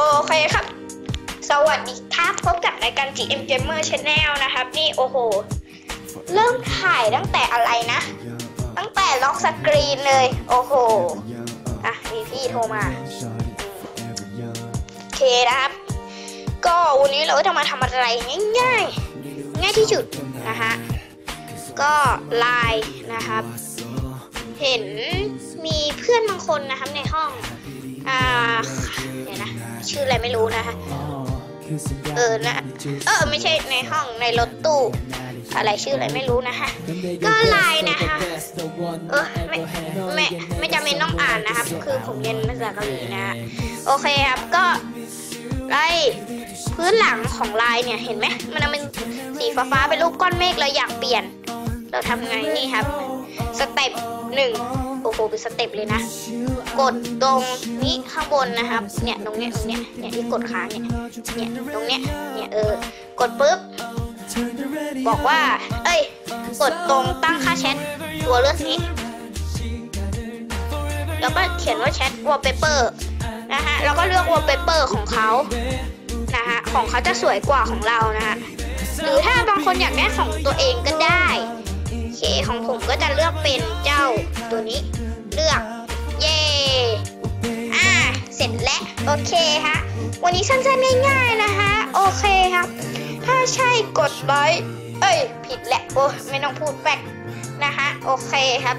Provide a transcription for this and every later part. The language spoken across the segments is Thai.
โอเคครับ สวัสดีครับพบกับรายการ GM Gamer Channel นะครับ นี่โอ้โห เริ่มถ่ายตั้งแต่อะไรนะ ตั้งแต่ล็อกสกรีนเลย โอ้โห อะ มีพี่โทรมา โอเคนะครับ ก็วันนี้เราจะมาทำอะไรง่ายๆ ง่ายที่สุดนะฮะ ก็ไลน์นะครับ เห็นมีเพื่อนบางคนนะครับในห้อง อ่าเดี๋ยวนะ ชื่ออะไรไม่รู้นะคะเออนะเออไม่ใช่ในห้องในรถตู้ อะไรชื่ออะไรไม่รู้นะคะ ก็ไลน์นะคะเออไม่ไม่ไม่จำเป็นต้องอ่านนะครับ คือผมเรียนภาษาเกาหลีนะโอเคครับก็ไลพื้นหลังของลายเนี่ยเห็นไหมมันเป็นสีฟ้าๆเป็นรูปก้อนเมฆเลยอยากเปลี่ยน เราทำไงนี่ครับ สเต็ปหนึ่ง โอ้โหเป็นสเต็ปเลยนะ กดตรงนี้ข้างบนนะครับ เนี่ยตรงเนี้ยตรงเนี้ยเนี่ยที่กดค้างเนี่ยเนี่ยตรงเนี้ยเนี่ยเออกดปุ๊บบอกว่า เอ้ย กดตรงตั้งค่าแชทตัวเลือกนี้แล้วก็เขียนว่าแชท wallpaper นะฮะแล้วก็เลือก wallpaper ของเขานะฮะของเขาจะสวยกว่าของเรานะฮะหรือถ้าบางคนอยากได้ของตัวเองก็ได้ โอเคฮะ วันนี้สั้นๆง่ายๆนะคะ โอเคครับ ถ้าใช่กดไลค์ เอ้ย ผิดแหละ โอ้ไม่ต้องพูดแปลกนะคะ โอเคครับ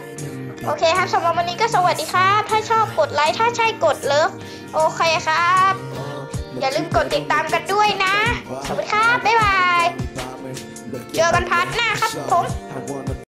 โอเคครับสำหรับวันนี้ก็สวัสดีครับ ถ้าชอบกดไลค์ ถ้าใช่กดเลิฟ โอเคครับ อย่าลืมกดติดตามกันด้วยนะ สวัสดีครับ บ๊ายบาย เจอกันพา